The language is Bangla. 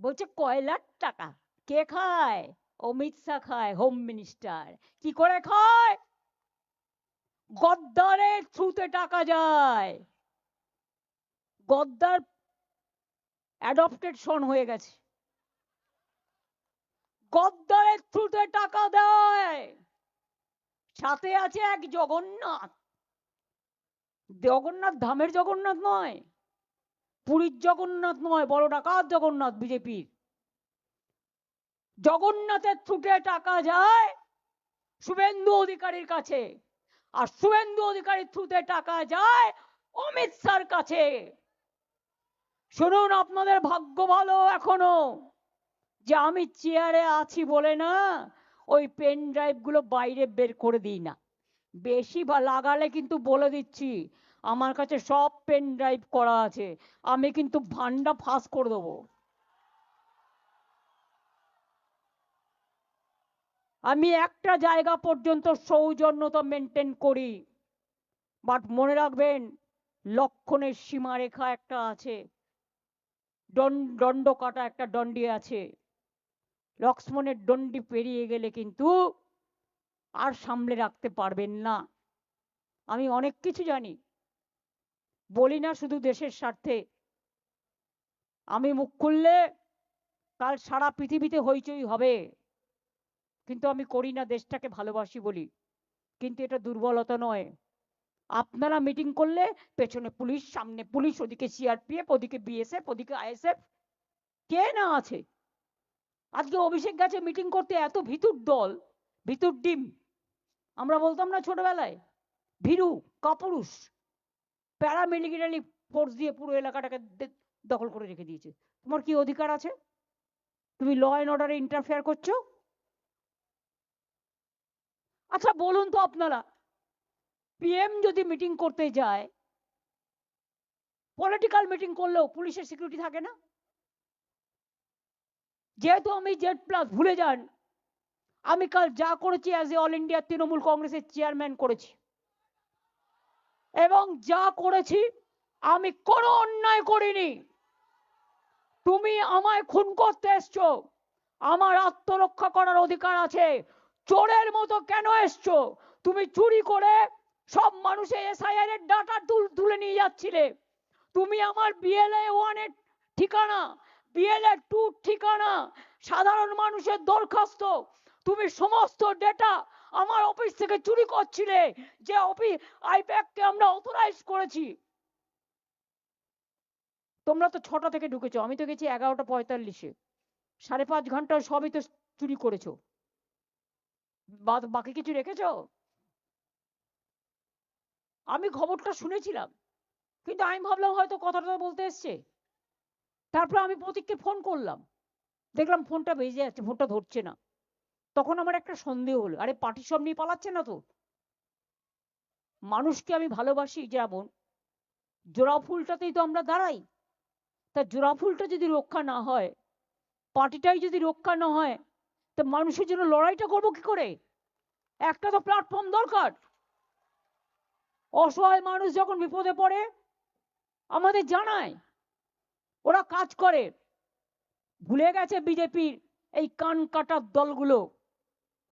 বলছে, কয়লার টাকা। কে খায়? অমিত শাহ খায় হোম মিনিস্টার কি করে খায়? গদ্দারের থ্রুতে টাকা যায়। গদ্দার অ্যাডপ্টেড সন হয়ে গেছে। গদ্দারের থ্রুতে টাকা দেয়। সাথে আছে এক জগন্নাথ। জগন্নাথ ধামের জগন্নাথ নয়। পুরীর জগন্নাথ নয়, বড় ডাকাত জগন্নাথ বিজেপির। জগন্নাথের থ্রুতে টাকা যায় শুভেন্দু অধিকারীর কাছে, আর শুভেন্দু অধিকারীর থ্রুতে টাকা যায় অমিত শাহর কাছে। শুনুন, আপনাদের ভাগ্য ভালো এখনও যে আমি চেয়ারে আছি বলে না, ওই পেন ড্রাইভগুলো বাইরে বের করে দিই না। বেশি বা লাগালে কিন্তু বলে দিচ্ছি আমার কাছে সব পেন ড্রাইভ করা আছে। আমি কিন্তু ভান্ডা ফাঁস করে দেবো। আমি একটা জায়গা পর্যন্ত সৌজন্যতা মেনটেন করি। বাট মনে রাখবেন, লক্ষণের সীমারেখা একটা আছে। দণ্ড কাটা একটা দণ্ডি আছে। লক্ষ্মণের দণ্ডি পেরিয়ে গেলে কিন্তু আর সামলে রাখতে পারবেন না। আমি অনেক কিছু জানি। বলি না শুধু দেশের স্বার্থে। আমি মুখ খুললে কাল সারা পৃথিবীতে হইচই হবে। কিন্তু আমি করি না, দেশটাকে ভালোবাসি বলি। কিন্তু এটা দুর্বলতা নয়। আপনারা মিটিং করলে পেছনে পুলিশ, সামনে পুলিশ, ওদিকে সিআরপিএফ, ওদিকে বিএসএফ, ওদিকে আইএসএফ। কে না আছে? আজকে অভিষেক গেছে মিটিং করতে এত ভিতুর দল, ভিতুর ডিম। আমরা বলতাম না ছোটবেলায়, ভীরু, কাপুরুষ। প্যারামিলিটারি ফোর্স দিয়ে পুরো এলাকাটাকে দখল করে রেখে দিয়েছে। তোমার কি অধিকার আছে? তুমি ল অ্যান্ড অর্ডারে ইন্টারফেয়ার করছ? আচ্ছা বলুন তো আপনারা পিএম যদি মিটিং করতে যায় পলিটিক্যাল মিটিং করলেও পুলিশের সিকিউরিটি থাকে না? যেহেতু আমি জেড প্লাস ভুলে যান, আমি কাল যা করেছি as a all India Trinamool কংগ্রেসের চেয়ারম্যান করেছি। এবং যা করেছি, আমি কোনো অন্যায় করিনি। তুমি আমায় খুন করতে এসছো। আমার আত্মরক্ষা করার অধিকার আছে। চোরের মতো কেন এসছো? তুমি চুরি করে সব মানুষের এসআইআর ডাটা তুলে নিয়ে যাচ্ছিলে। তুমি আমার বিএলএ ওয়ানের ঠিকানা, বিএলএ টু ঠিকানা, সাধারণ মানুষের দরখাস্ত তুমি সমস্ত ডেটা আমার অফিস থেকে চুরি করছিলে, যে অফিস আইপ্যাককে আমরা অথরাইজ করেছি। তোমরা তো ছটা থেকে ঢুকেছো, আমি তো গেছি এগারোটা পঁয়তাল্লিশে। সাড়ে পাঁচ ঘণ্টা সবই তো চুরি করেছ। বাকি কিছু রেখেছ? আমি খবরটা শুনেছিলাম, কিন্তু আমি ভাবলাম হয়তো কথাটা বলতে এসছে। তারপর আমি প্রতীককে ফোন করলাম। দেখলাম ফোনটা বেজে যাচ্ছে ফোনটা ধরছে না। তখন আমার একটা সন্দেহ হলো, আরে পার্টি সব নিয়ে পালাচ্ছে না তো? মানুষকে আমি ভালোবাসি যেমন, জোড়া ফুলটাতেই তো আমরা দাঁড়াই। তা জোড়া ফুলটা যদি রক্ষা না হয়, পার্টিটাই যদি রক্ষা না হয়, তো মানুষের জন্য লড়াইটা করব কি করে? একটা তো প্ল্যাটফর্ম দরকার। অসহায় মানুষ যখন বিপদে পড়ে, আমাদের জানায়, ওরা কাজ করে। ভুলে গেছে বিজেপির এই কান কাটার দলগুলো।